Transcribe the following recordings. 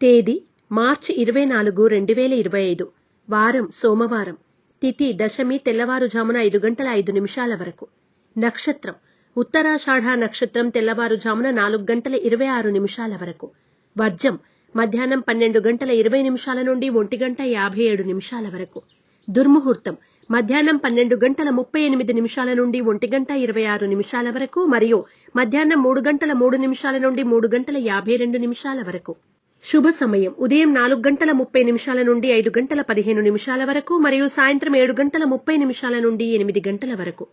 తేదీ మార్చి ఇరవై నాలుగు రెండు వేల ఇరవై ఐదు. వారం సోమవారం. తిథి దశమి తెల్లవారుజామున ఐదు గంటల ఐదు నిమిషాల వరకు. నక్షత్రం. ఉత్తరాషాఢ నక్షత్రం తెల్లవారుజామున నాలుగు గంటల ఇరవై ఆరు నిమిషాల వరకు. వర్జం. మధ్యాహ్నం పన్నెండు గంటల ఇరవై నిమిషాల నుండి ఒంటి గంట యాభై ఏడు నిమిషాల వరకు. దుర్ముహూర్తం. మధ్యాహ్నం పన్నెండు గంటల ముప్పై ఎనిమిది నిమిషాల నుండి ఒంటి గంట ఇరవై ఆరు నిమిషాల వరకు మరియు మధ్యాహ్నం మూడు గంటల మూడు నిమిషాల నుండి మూడు గంటల యాభై రెండు నిమిషాల వరకు. శుభ సమయం ఉదయం నాలుగు గంటల ముప్పై నిమిషాల నుండి ఐదు గంటల పదిహేను నిమిషాల వరకు మరియు సాయంత్రం ఏడు గంటల ముప్పై నిమిషాల నుండి ఎనిమిది గంటల వరకు.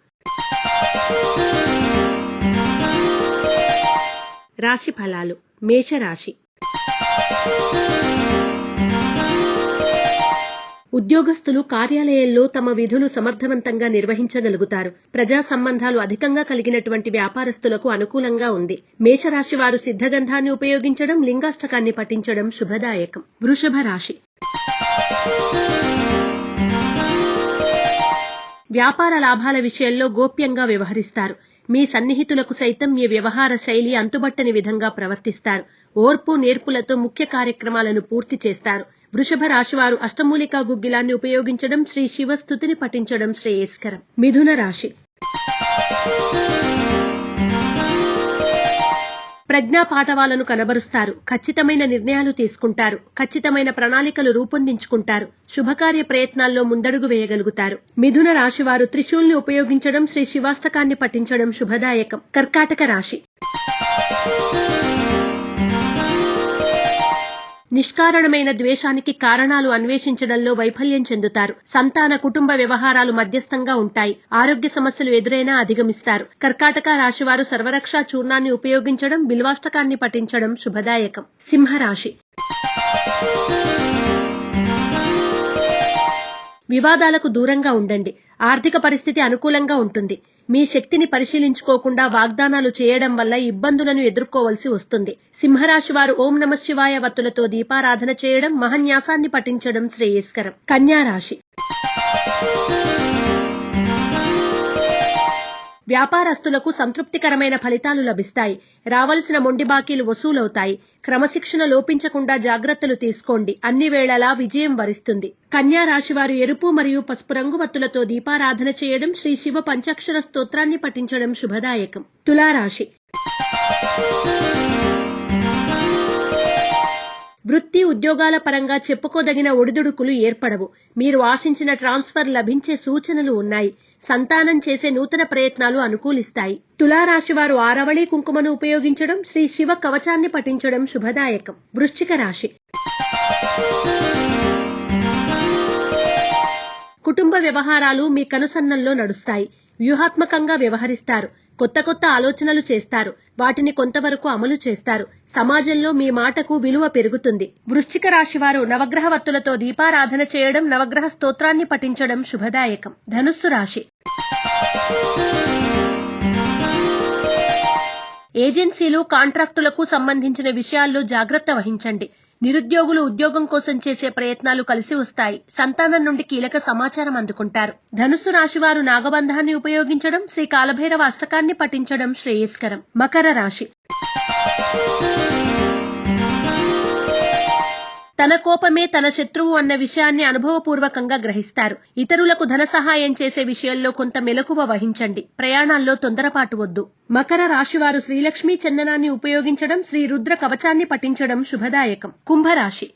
రాశి ఫలాలు. మేషరాశి. ఉద్యోగస్తులు కార్యాలయాల్లో తమ విధులు సమర్థవంతంగా నిర్వహించగలుగుతారు. ప్రజా సంబంధాలు అధికంగా కలిగినటువంటి వ్యాపారస్తులకు అనుకూలంగా ఉంది. మేషరాశి వారు సిద్ధగంధాన్ని ఉపయోగించడం లింగాష్టకాన్ని పఠించడం శుభదాయకం. వృషభ రాశి. వ్యాపార లాభాల విషయంలో గోప్యంగా వ్యవహరిస్తారు. మీ సన్నిహితులకు సైతం మీ వ్యవహార శైలి అంతుబట్టని విధంగా ప్రవర్తిస్తారు. ఓర్పు నేర్పులతో ముఖ్య కార్యక్రమాలను పూర్తి చేస్తారు. వృషభ రాశివారు అష్టమూలికా గుగ్గిలాన్ని ఉపయోగించడం శ్రీ శివస్థుతిని పఠించడం శ్రేయస్కరం. మిథున రాశి. ప్రజ్ఞా పాఠవాలను కనబరుస్తారు. ఖచ్చితమైన నిర్ణయాలు తీసుకుంటారు. ఖచ్చితమైన ప్రణాళికలు రూపొందించుకుంటారు. శుభకార్య ప్రయత్నాల్లో ముందడుగు వేయగలుగుతారు. మిథున రాశివారు త్రిశూల్ని ఉపయోగించడం శ్రీ శివాష్టకాన్ని పఠించడం శుభదాయకం. కర్కాటక రాశి. నిష్కారణమైన ద్వేషానికి కారణాలు అన్వేషించడంలో వైఫల్యం చెందుతారు. సంతాన కుటుంబ వ్యవహారాలు మధ్యస్థంగా ఉంటాయి. ఆరోగ్య సమస్యలు ఎదురైనా అధిగమిస్తారు. కర్కాటక రాశివారు సర్వరక్ష చూర్ణాన్ని ఉపయోగించడం బిల్వాష్టకాన్ని పఠించడం శుభదాయకం. సింహరాశి. వివాదాలకు దూరంగా ఉండండి. ఆర్థిక పరిస్థితి అనుకూలంగా ఉంటుంది. మీ శక్తిని పరిశీలించుకోకుండా వాగ్దానాలు చేయడం వల్ల ఇబ్బందులను ఎదుర్కోవలసి వస్తుంది. సింహరాశి వారు ఓం నమ శివాయ వత్తులతో దీపారాధన చేయడం మహన్యాసాన్ని పఠించడం శ్రేయస్కరం. కన్యా రాశి వ్యాపారస్తులకు సంతృప్తికరమైన ఫలితాలు లభిస్తాయి. రావలసిన మొండి బాకీలు వసూలవుతాయి. క్రమశిక్షణ లోపించకుండా జాగ్రత్తలు తీసుకోండి. అన్ని వేళలా విజయం వరిస్తుంది. కన్యా రాశివారు ఎరుపు మరియు పసుపు రంగు వత్తులతో దీపారాధన చేయడం శ్రీ శివ పంచాక్షర స్తోత్రాన్ని పఠించడం శుభదాయకం. తులారాశి వృత్తి ఉద్యోగాల పరంగా చెప్పుకోదగిన ఒడిదుడుకులు ఏర్పడవు. మీరు ఆశించిన ట్రాన్స్ఫర్ లభించే సూచనలు ఉన్నాయి. సంతానం చేసే నూతన ప్రయత్నాలు అనుకూలిస్తాయి. తులారాశివారు ఆరవళి కుంకుమను ఉపయోగించడం శ్రీ శివ కవచాన్ని పఠించడం శుభదాయకం. వృశ్చిక రాశి. కుటుంబ వ్యవహారాలు మీ కనుసన్నల్లో నడుస్తాయి. వ్యూహాత్మకంగా వ్యవహరిస్తారు. కొత్త కొత్త ఆలోచనలు చేస్తారు. వాటిని కొంతవరకు అమలు చేస్తారు. సమాజంలో మీ మాటకు విలువ పెరుగుతుంది. వృశ్చిక రాశి వారు నవగ్రహ వత్తులతో దీపారాధన చేయడం నవగ్రహ స్తోత్రాన్ని పఠించడం శుభదాయకం. ధనుస్సు రాశి. ఏజెన్సీలు కాంట్రాక్టులకు సంబంధించిన విషయాల్లో జాగ్రత్త వహించండి. నిరుద్యోగులు ఉద్యోగం కోసం చేసే ప్రయత్నాలు కలిసి వస్తాయి. సంతానం నుండి కీలక సమాచారం అందుకుంటారు. ధనుసు రాశివారు నాగబంధాన్ని ఉపయోగించడం శ్రీ కాలభైరవ అష్టకాన్ని పఠించడం శ్రేయస్కరం. మకర రాశి. తన కోపమే తన శత్రువు అన్న విషయాన్ని అనుభవపూర్వకంగా గ్రహిస్తారు. ఇతరులకు ధన సహాయం చేసే విషయంలో కొంత మెలకువ వహించండి. ప్రయాణాల్లో తొందరపాటు వద్దు. మకర రాశివారు శ్రీలక్ష్మీ చందనాన్ని ఉపయోగించడం శ్రీ రుద్ర కవచాన్ని పఠించడం శుభదాయకం. కుంభరాశి.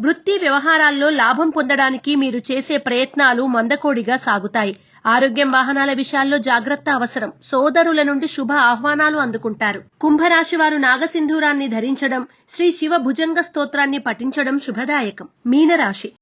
వృత్తి వ్యవహారాల్లో లాభం పొందడానికి మీరు చేసే ప్రయత్నాలు మందకోడిగా సాగుతాయి. ఆరోగ్యం వాహనాల విషయాల్లో జాగ్రత్త అవసరం. సోదరుల నుండి శుభ ఆహ్వానాలు అందుకుంటారు. కుంభరాశి వారు నాగసింధూరాన్ని ధరించడం శ్రీ శివ భుజంగ స్తోత్రాన్ని పఠించడం శుభదాయకం. మీనరాశి.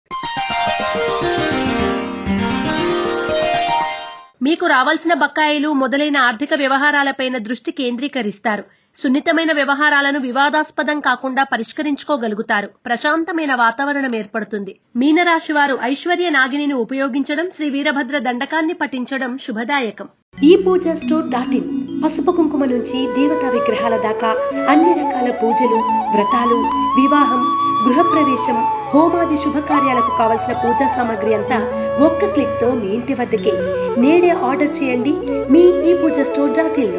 మీకు రావాల్సిన బకాయిలు మొదలైన ఆర్థిక వ్యవహారాలపైన దృష్టి కేంద్రీకరిస్తారు. సున్నితమైన వ్యవహారాలను వివాదాస్పదం కాకుండా పరిష్కరించుకోగలుగుతారు. ప్రశాంతమైన వాతావరణం ఏర్పడుతుంది. మీనరాశి వారు ఐశ్వర్య నాగిని ఉపయోగించడం శ్రీ వీరభద్ర దండకాన్ని పఠించడం శుభదాయకం. ఈ పూజ స్టోర్ డాట్ ఇన్ పసుపు కుంకుమ నుంచి దేవతా విగ్రహాల దాకా అన్ని రకాల పూజలు వ్రతాలు వివాహం గృహప్రవేశం హోమాది శుభకార్యాలకు కావలసిన పూజా సామాగ్రి అంతా ఒక్క క్లిక్తో మీ ఇంటి వద్దకే. నేడే ఆర్డర్ చేయండి. మీ ఈ Pooja store dot in